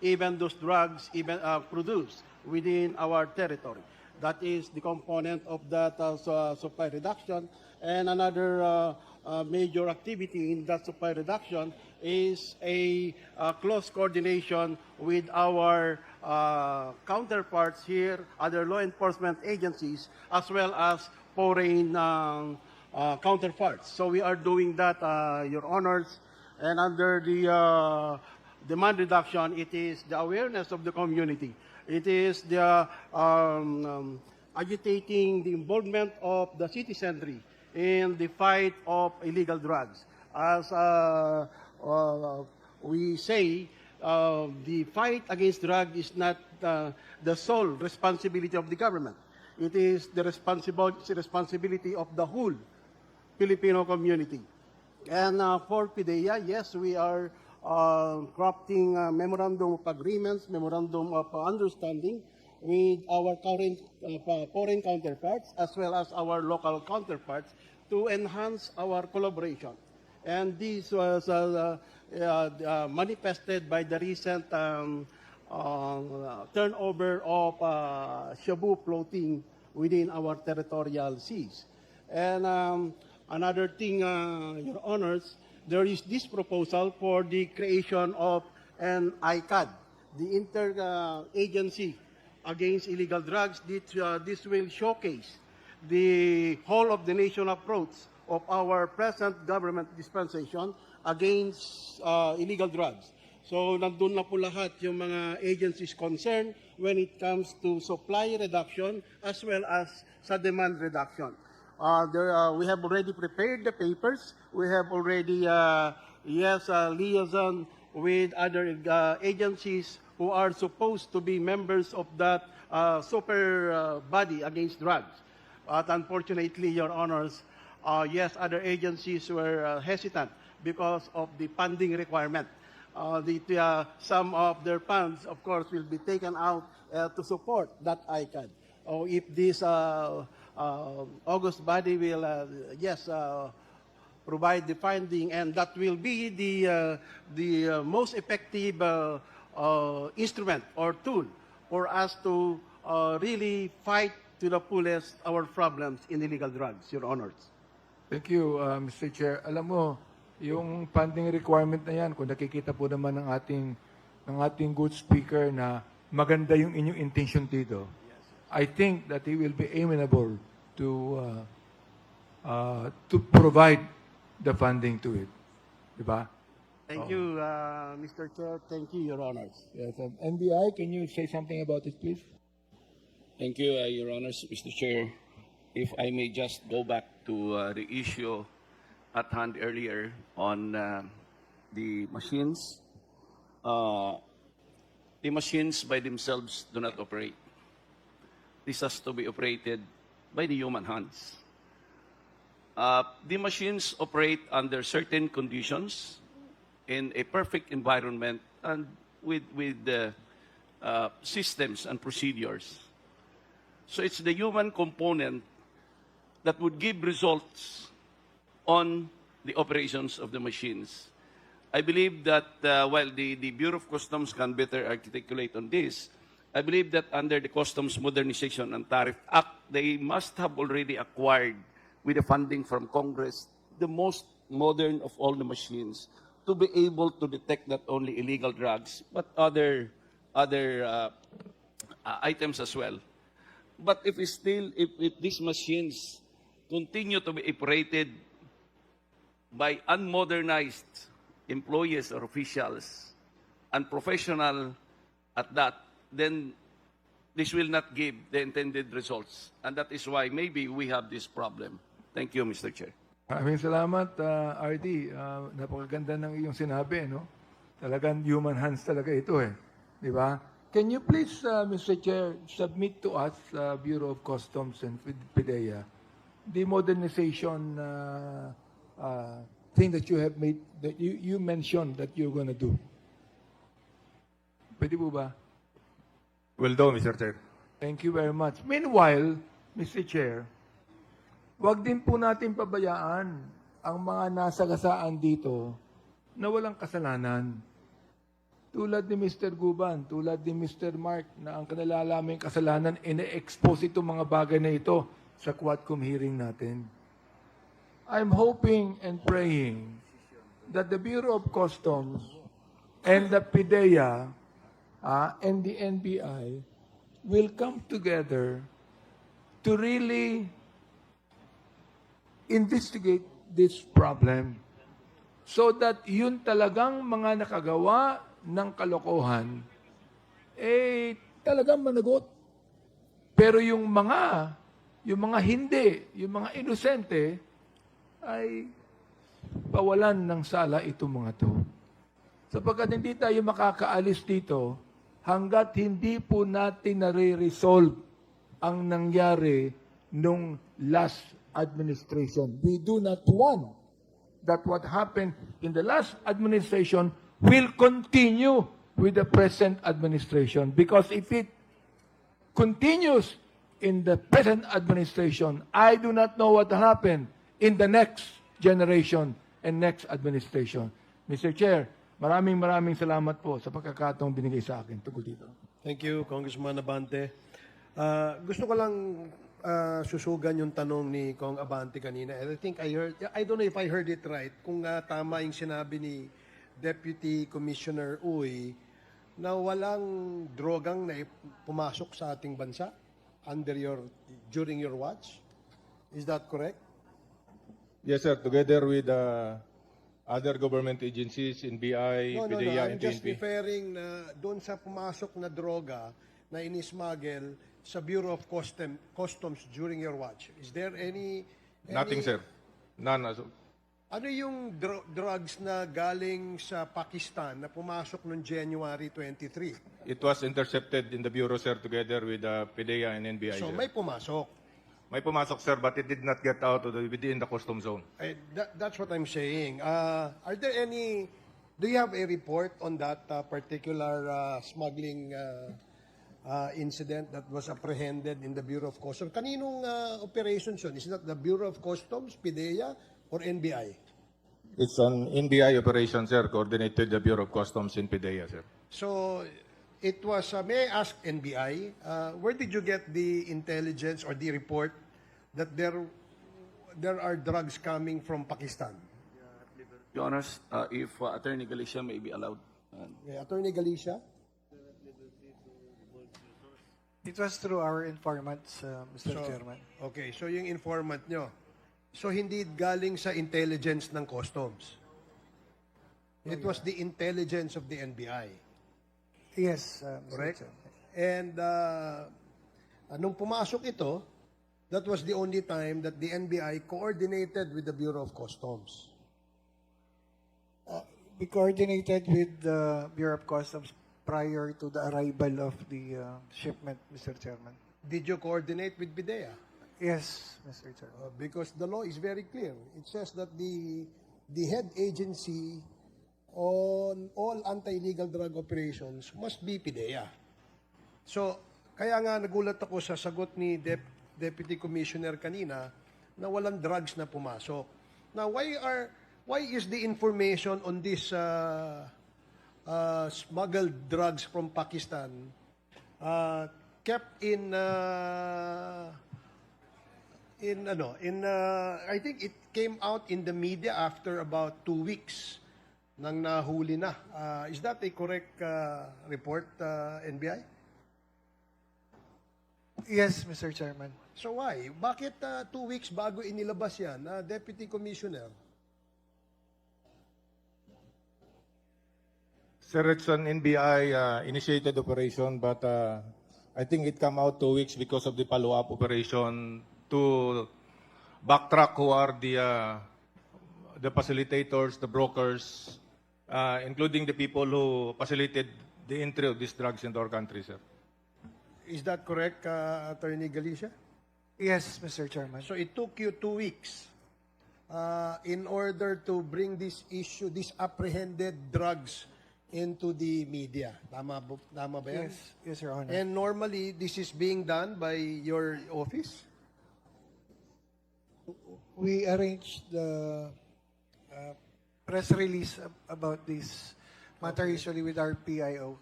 even those drugs even uh, produced within our territory. That is the component of that uh, su- supply reduction. And another uh, uh, major activity in that supply reduction is a uh, close coordination with our uh, counterparts here, other law enforcement agencies, as well as foreign um, uh, counterparts. So we are doing that, uh, Your Honors, and under the uh, demand reduction, it is the awareness of the community. It is the um, um, agitating the involvement of the citizenry in the fight of illegal drugs. As uh, uh, we say, uh, the fight against drug is not uh, the sole responsibility of the government. It is the responsible responsibility of the whole Filipino community. And uh, for PIDEA, yes, we are uh, crafting uh, memorandum of agreements, memorandum of uh, understanding with our current uh, foreign counterparts as well as our local counterparts to enhance our collaboration. And this was uh, uh, uh, manifested by the recent um, uh, turnover of uh, Shabu floating within our territorial seas. And um, another thing, uh, Your Honors, there is this proposal for the creation of an ICAD, the Inter-Agency Against Illegal Drugs. This, uh, this will showcase the whole of the nation approach of our present government dispensation against uh, illegal drugs. So nandun na po lahat yung mga agencies concerned when it comes to supply reduction as well as sa demand reduction. Uh, there, uh, we have already prepared the papers. We have already, uh, yes, uh, liaison with other uh, agencies who are supposed to be members of that uh, super uh, body against drugs. But unfortunately, Your Honors, uh, yes, other agencies were uh, hesitant because of the funding requirement. Uh, the, uh, some of their funds, of course, will be taken out uh, to support that ICAD. Or if this uh, uh, August body will, uh, yes, uh, provide the funding, and that will be the, uh, the uh, most effective uh, uh, instrument or tool for us to uh, really fight to the fullest our problems in illegal drugs, Your Honors. Thank you, uh, Mr. Chair. Alam mo, yung funding requirement na yan, kung nakikita po naman ng ating, ng ating good speaker na maganda yung inyong intention dito, I think that he will be amenable to uh, uh, to provide the funding to it. Diba? Thank you, uh, Mr. Chair. Thank you, Your Honors. Yes. um, NBI, can you say something about it, please? Thank you, uh, Your Honors, Mr. Chair. If I may just go back to uh, the issue at hand earlier on uh, the machines. Uh, the machines by themselves do not operate. This has to be operated by the human hands. Uh, the machines operate under certain conditions in a perfect environment and with, with the uh, systems and procedures. So it's the human component that would give results on the operations of the machines. I believe that uh, while the, the Bureau of Customs can better articulate on this, I believe that under the Customs Modernization and Tariff Act, they must have already acquired with the funding from Congress the most modern of all the machines to be able to detect not only illegal drugs but other other uh, uh, items as well. But if still, if, if these machines continue to be operated by unmodernized employees or officials, unprofessional at that, then this will not give the intended results. And that is why maybe we have this problem. Thank you, Mr. Chair. Maraming salamat, uh, RD. Uh, napakaganda ng iyong sinabi, no? Talagang human hands talaga ito eh. Di ba? Can you please, uh, Mr. Chair, submit to us, uh, Bureau of Customs and PIDEA, the modernization uh, uh, thing that you have made, that you, you mentioned that you're gonna do? Pwede po ba? Will do, Mr. Chair. Thank you very much. Meanwhile, Mr. Chair, wag din po natin pabayaan ang mga nasa gasaan dito na walang kasalanan. tulad ni Mr. Guban, tulad ni Mr. Mark, na ang kanalalaming kasalanan, ine-expose itong mga bagay na ito sa Quadcom hearing natin. I'm hoping and praying that the Bureau of Customs and the PIDEA ah, and the NBI will come together to really investigate this problem so that yun talagang mga nakagawa ng kalokohan eh talagang managot. Pero yung mga yung mga hindi, yung mga inosente ay pawalan ng sala itong mga to. Sapagkat hindi tayo makakaalis dito hanggat hindi po natin nare-resolve ang nangyari nung last administration. We do not want that what happened in the last administration will continue with the present administration. Because if it continues in the present administration, I do not know what will happen in the next generation and next administration. Mr. Chair, maraming maraming salamat po sa pagkakataong binigay sa akin tungkol dito. Thank you, Congressman Abante. Ah, gusto ko lang ah, susugan yung tanong ni Kong Abante kanina. And I think I heard, I don't know if I heard it right, kung ah, tama yung sinabi ni Deputy Commissioner Uy na walang drogang na pumasok sa ating bansa under your, during your watch. Is that correct? Yes, sir. Together with uh, other government agencies, NBI, No, no, no. PDEA, I'm and just PNP. referring na doon sa pumasok na droga na inismagel sa Bureau of Custom, Customs during your watch. Is there any... any Nothing, sir. None. as of- Ano yung dr- drugs na galing sa Pakistan na pumasok noong January 23? It was intercepted in the bureau, sir, together with uh, PDEA and NBI. So sir. may pumasok. May pumasok, sir, but it did not get out of the, within the custom zone. Eh, that, that's what I'm saying. Uh, are there any... Do you have a report on that uh, particular uh, smuggling uh, uh, incident that was apprehended in the Bureau of Customs? Kaninong uh, operations yun? Is that the Bureau of Customs, PIDEA, or NBI? It's an NBI operation, sir, coordinated the Bureau of Customs in PDEA, sir. So it was, uh, may I ask NBI, uh, where did you get the intelligence or the report that there there are drugs coming from Pakistan? Your Honors, uh, if uh, Attorney Galicia may be allowed. uh, Okay, Attorney Galicia? It was through our informants, uh, Mr. So- Chairman. Okay, so yung informant nyo. So hindi galing sa intelligence ng customs. It was the intelligence of the NBI. Yes, uh, Mr. Correct? And uh, nung pumasok ito, that was the only time that the NBI coordinated with the Bureau of Customs. We coordinated with the Bureau of Customs prior to the arrival of the uh, shipment, Mr. Chairman. Did you coordinate with BIDEA? Yes, Mr. Chairman. Uh, because the law is very clear. It says that the the head agency on all anti-illegal drug operations must be PIDEA. So, kaya nga nagulat ako sa sagot ni Dep- Deputy Commissioner kanina na walang drugs na pumasok. Now, why are why is the information on this uh, uh, smuggled drugs from Pakistan uh, kept in uh, in ano in uh, I think it came out in the media after about two weeks nang nahuli na. Uh, is that a correct uh, report, uh, NBI? Yes, Mr. Chairman. So why? Bakit uh, two weeks bago inilabas yan, uh, Deputy Commissioner? Sir, it's an NBI uh, initiated operation, but uh, I think it come out two weeks because of the follow-up operation to backtrack who are the uh, the facilitators, the brokers, uh, including the people who facilitated the entry of these drugs into our country, sir. Is that correct, uh, Attorney Galicia? Yes, Mr. Chairman. So it took you two weeks uh, in order to bring this issue, these apprehended drugs into the media. Tama, bu- tama ba yan? Yes, yes, Your Honor. And normally, this is being done by your office? we arranged the uh, press release ab- about this matter usually with our PIO.